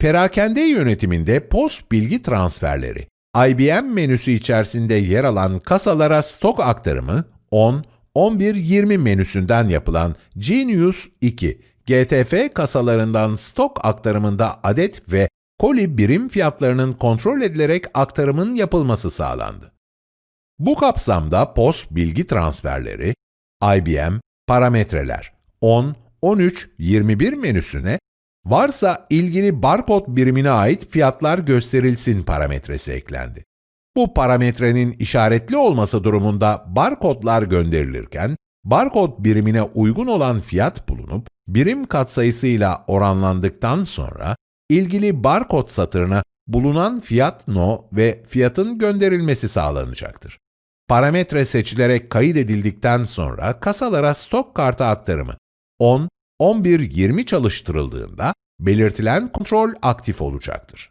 Perakende yönetiminde POS bilgi transferleri, IBM menüsü içerisinde yer alan kasalara stok aktarımı 10, 11, 20 menüsünden yapılan Genius 2, GTF kasalarından stok aktarımında adet ve koli birim fiyatlarının kontrol edilerek aktarımın yapılması sağlandı. Bu kapsamda POS bilgi transferleri, IBM, parametreler 10, 13, 21 menüsüne varsa ilgili barkod birimine ait fiyatlar gösterilsin parametresi eklendi. Bu parametrenin işaretli olması durumunda barkodlar gönderilirken, barkod birimine uygun olan fiyat bulunup, birim katsayısıyla oranlandıktan sonra, ilgili barkod satırına bulunan fiyat no ve fiyatın gönderilmesi sağlanacaktır. Parametre seçilerek kaydedildikten sonra kasalara stok kartı aktarımı 10, 11, 20 çalıştırıldığında belirtilen kontrol aktif olacaktır.